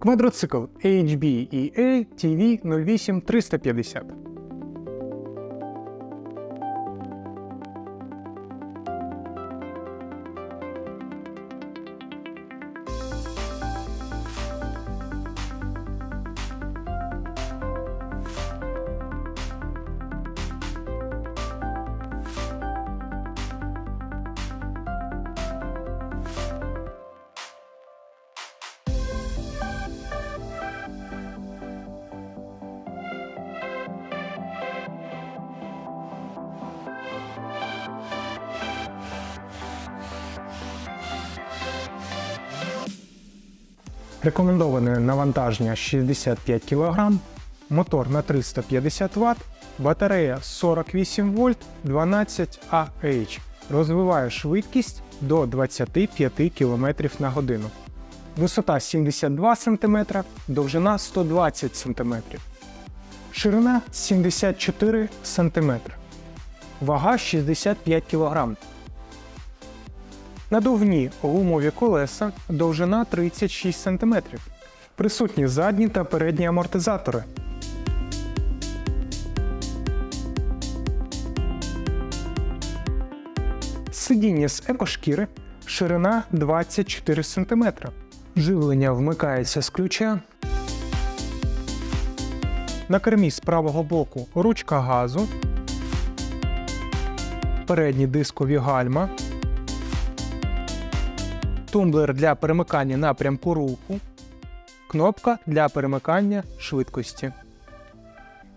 Квадроцикл HB EA TV 08350. Рекомендоване навантаження 65 кг, мотор на 350 Вт, батарея 48 вольт 12 Ah. Розвиває швидкість до 25 км на годину. Висота 72 см, довжина 120 см. Ширина 74 см. Вага 65 кг. Надувні гумові колеса, довжина 36 см. Присутні задні та передні амортизатори. Сидіння з екошкіри, ширина 24 см. Живлення вмикається з ключа. На кермі з правого боку ручка газу, передні дискові гальма, тумблер для перемикання напрямку руху, кнопка для перемикання швидкості.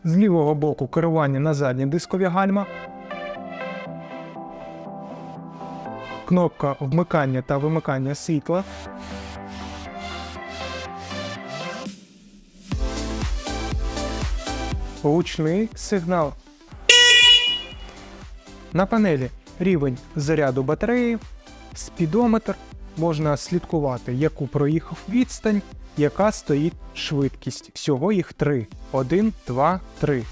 З лівого боку керування на задні дискові гальма, кнопка вмикання та вимикання світла. Гучний сигнал. На панелі рівень заряду батареї, спідометр, можна слідкувати, яку проїхав відстань, яка стоїть швидкість. Всього їх три. Один, два, три.